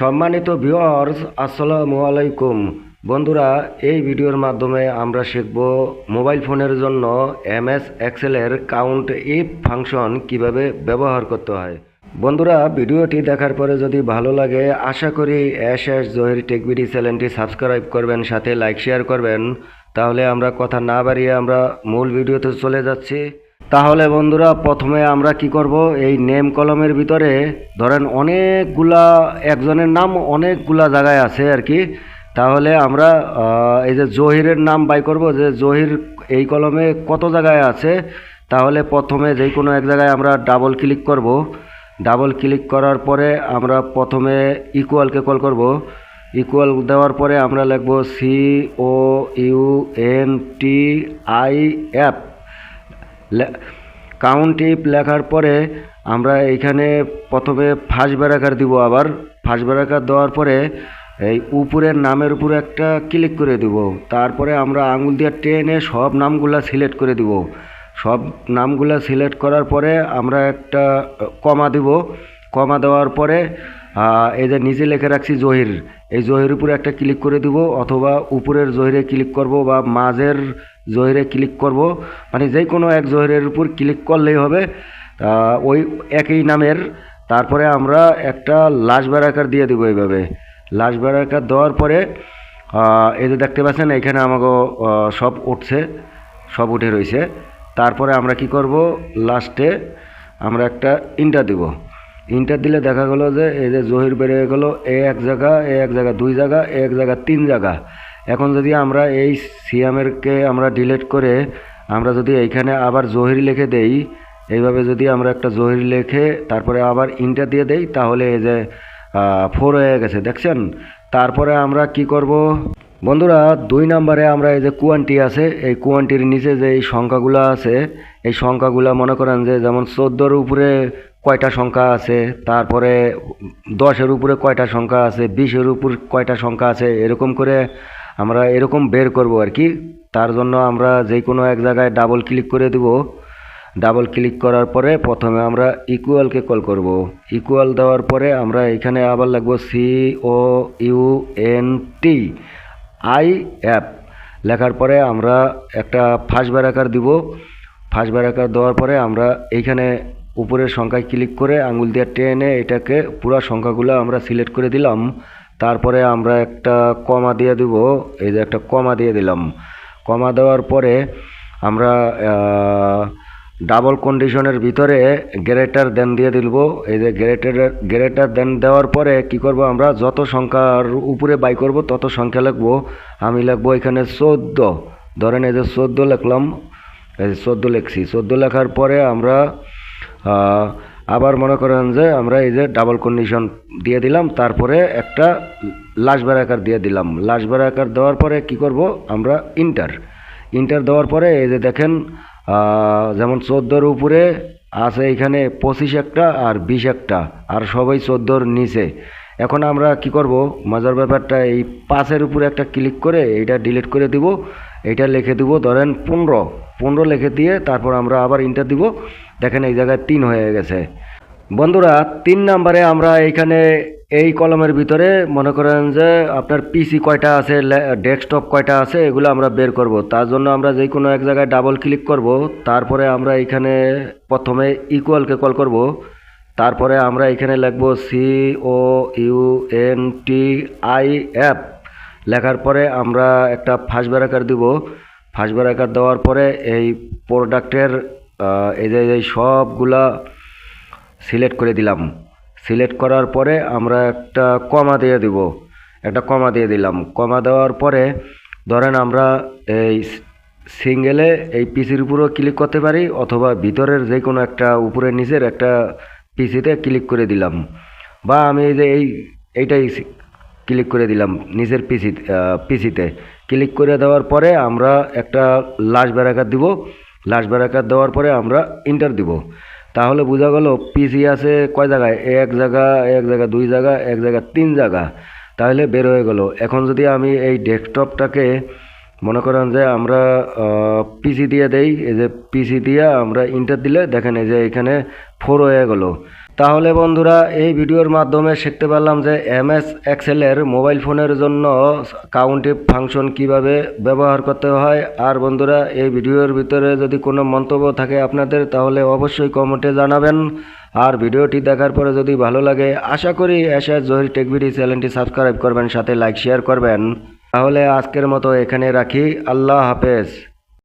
সম্মানিত ভিউয়ার্স আসসালামু আলাইকুম। বন্ধুরা, এই ভিডিওর মাধ্যমে আমরা শিখব মোবাইল ফোনের জন্য এমএস এক্সেলের কাউন্ট ইফ ফাংশন কীভাবে ব্যবহার করতে হয়। বন্ধুরা, ভিডিওটি দেখার পরে যদি ভালো লাগে, আশা করি এস এস জহির টেকবিডি চ্যানেলটি সাবস্ক্রাইব করবেন, সাথে লাইক, শেয়ার করবেন। তাহলে আমরা কথা না বাড়িয়ে আমরা মূল ভিডিওতে চলে যাচ্ছি। তাহলে বন্ধুরা প্রথমে আমরা কি করব? এই নেম কলমের ভিতরে ধরেন অনেকগুলা, একজনের নাম অনেকগুলা জায়গায় আছে আর কি। তাহলে আমরা এই যে জহিরের নাম বাই করব, যে জহির এই কলমে কত জায়গায় আছে? তাহলে প্রথমে যে কোনো এক জায়গায় আমরা ডাবল ক্লিক করব। ডাবল ক্লিক করার পরে আমরা প্রথমে ইকুয়ালকে কল করব। ইকুয়াল দেওয়ার পরে আমরা লিখব C O U N T I F count টিপ লেখার পরে আমরা এইখানে প্রথমে ফার্স্ট ব্যারাকার দিব আবার। ফার্স্ট ব্যারাকার দেওয়ার পরে এই উপরের নামের উপরে একটা ক্লিক করে দিব। তারপরে আমরা আঙুল দিয়ে টেনে সব নামগুলা সিলেক্ট করে দিব। সব নামগুলা সিলেক্ট করার পরে আমরা একটা কমা দিব। কমা দেওয়ার পরে এই যে নিচে লেখে রাখছি জহির। এই জহির উপরে একটা ক্লিক করে দিব অথবা উপরের জহিরে ক্লিক করব বা মাঝের জহিরে ক্লিক করব। মানে যে কোনো এক জহিরের উপর ক্লিক করলেই হবে। ওই একই নামের। তারপরে আমরা একটা লাশ ব্যারাকার দিয়ে দেবো এইভাবে। লাশ ব্যারাকার দেওয়ার পরে এই যে দেখতে পাচ্ছেন, এখানে আমাকে সব উঠছে, সব উঠে রয়েছে। তারপরে আমরা কি করব? লাস্টে আমরা একটা ইন্টার দিব। ইন্টার দিলে দেখা গেলো যে, এই যে জহির বেড়ে গেলো, এ এক জায়গা, এ এক জায়গা, দুই জায়গা, এ এক জায়গা, তিন জায়গা। এখন যদি আমরা এই সিয়ামেরকে আমরা ডিলিট করে আমরা যদি এইখানে আবার জহির লিখে দেই, এইভাবে যদি আমরা একটা জহির লিখে তারপরে আবার ইন্টার দিয়ে দেই, তাহলে এই যে ফোর হয়ে গেছে, দেখছেন? তারপরে আমরা কি করব? বন্ধুরা, দুই নম্বরে আমরা এই যে কুয়ান্টি আছে, এই কুয়ান্টির নিচে যে এই সংখ্যাগুলো আছে, এই সংখ্যাগুলো মনে করেন যে যেমন চোদ্দোর উপরে কয়টা সংখ্যা আছে, তারপরে দশের উপরে কয়টা সংখ্যা আছে, বিশের উপর কয়টা সংখ্যা আছে, এরকম করে আমরা এরকম বের করব আর কি। তার জন্য আমরা যে কোনো এক জায়গায় ডাবল ক্লিক করে দেব। ডাবল ক্লিক করার পরে প্রথমে আমরা ইকুয়ালকে কল করব। ইকুয়াল দেওয়ার পরে আমরা এখানে আবার লাগবো C O U N T I app লেখার পরে আমরা একটা ফার্স্ট ব্যারাকার দিব। ফার্স্ট ব্যারাকার দেওয়ার পরে আমরা এইখানে উপরের সংখ্যায় ক্লিক করে আঙুল দিয়ে টেনে এটাকে পুরো সংখ্যাগুলো আমরা সিলেক্ট করে দিলাম। তারপরে আমরা একটা কমা দিয়ে দিব, এই যে একটা কমা দিয়ে দিলাম। কমা দেওয়ার পরে আমরা ডাবল কন্ডিশনের ভিতরে গ্রেটার দেন দিয়ে দিব। এই যে গ্রেটার গ্রেটার দেন দেওয়ার পরে কি করব আমরা? যত সংখ্যার উপরে বাই করব, তত সংখ্যা লিখব। আমি লিখব এখানে চোদ্দ। ধরেন এই যে চোদ্দ লিখলাম, এই যে চোদ্দ লিখছি। চোদ্দ লেখার পরে আমরা আবার মনে করেন যে আমরা এই যে ডাবল কন্ডিশন দিয়ে দিলাম, তারপরে একটা লাশ ব্যারাকার দিয়ে দিলাম। লাশ ব্যারাকার দেওয়ার পরে কি করব? আমরা ইন্টার ইন্টার দেওয়ার পরে এই যে দেখেন যেমন চোদ্দোর উপরে আছে এখানে পঁচিশ একটা আর বিশ একটা, আর সবাই চোদ্দোর নিচে। এখন আমরা কি করব? মজার ব্যাপারটা এই পাঁচের উপরে একটা ক্লিক করে এইটা ডিলিট করে দিব। এইটা লিখে দিব, ধরেন পনেরো। পনেরো লিখে দিয়ে তারপর আমরা আবার ইন্টার দিব। দেখেন এই জায়গায় তিন হয়ে গেছে। বন্ধুরা, তিন নাম্বারে আমরা এইখানে এই কলমের ভিতরে মনে করেন যে আপনার পিসি কয়টা আছে ডেস্কটপ কয়টা আছে, এগুলো আমরা বের করব। তার জন্য আমরা যে কোনো এক জায়গায় ডাবল ক্লিক করব। তারপরে আমরা এখানে প্রথমে ইকুয়ালকে কল করব। তারপরে আমরা এখানে লিখব C O U N T I F লেখার পরে আমরা একটা ফার্স্ট ব্যারাকার দিব। ফার্স্ট ব্যারাকার দেওয়ার পরে এই প্রোডাক্টের এই যে, এই সবগুলা সিলেক্ট করে দিলাম। সিলেক্ট করার পরে আমরা একটা কমা দিয়ে দিব। একটা কমা দিয়ে দিলাম। কমা দেওয়ার পরে ধরেন আমরা এই সিঙ্গেলে এই পিসির উপরেও ক্লিক করতে পারি অথবা ভিতরের যে কোনো একটা উপরের নিচের একটা পিসিতে ক্লিক করে দিলাম। বা আমি এই যে, এই, এইটাই ক্লিক করে দিলাম নিচের পিসি পিসিতে। ক্লিক করে দেওয়ার পরে আমরা একটা লাশ ব্যারাকার দিব। লাশ ব্যারাকার দেওয়ার পরে আমরা ইন্টার দিব। তাহলে বোঝা গেল পিসি আছে কয় জায়গায়? এক জায়গা এক জায়গা, দুই জায়গা, এক জায়গা, তিন জায়গা। তাহলে বের হয়ে গেল। এখন যদি আমি এই ডেস্কটপটাকে মনে করেন যে আমরা পিসি দিয়ে দেই, এই যে পিসি দিয়ে আমরা ইন্টার দিলে দেখেন এই যে এখানে ফোর হয়ে গেল। তাহলে বন্ধুরা, এই ভিডিওর মাধ্যমে শিখতে পারলাম যে এম এস এক্সেলের মোবাইল ফোনের জন্য কাউন্টিভ ফাংশন কীভাবে ব্যবহার করতে হয়। আর বন্ধুরা, এই ভিডিওর ভিতরে যদি কোনো মন্তব্য থাকে আপনাদের, তাহলে অবশ্যই কমেন্টে জানাবেন। আর ভিডিওটি দেখার পরে যদি ভালো লাগে, আশা করি এসে জহির টেকভিডি চ্যানেলটি সাবস্ক্রাইব করবেন, সাথে লাইক শেয়ার করবেন। তাহলে আজকের মতো এখানে রাখি। আল্লাহ হাফেজ।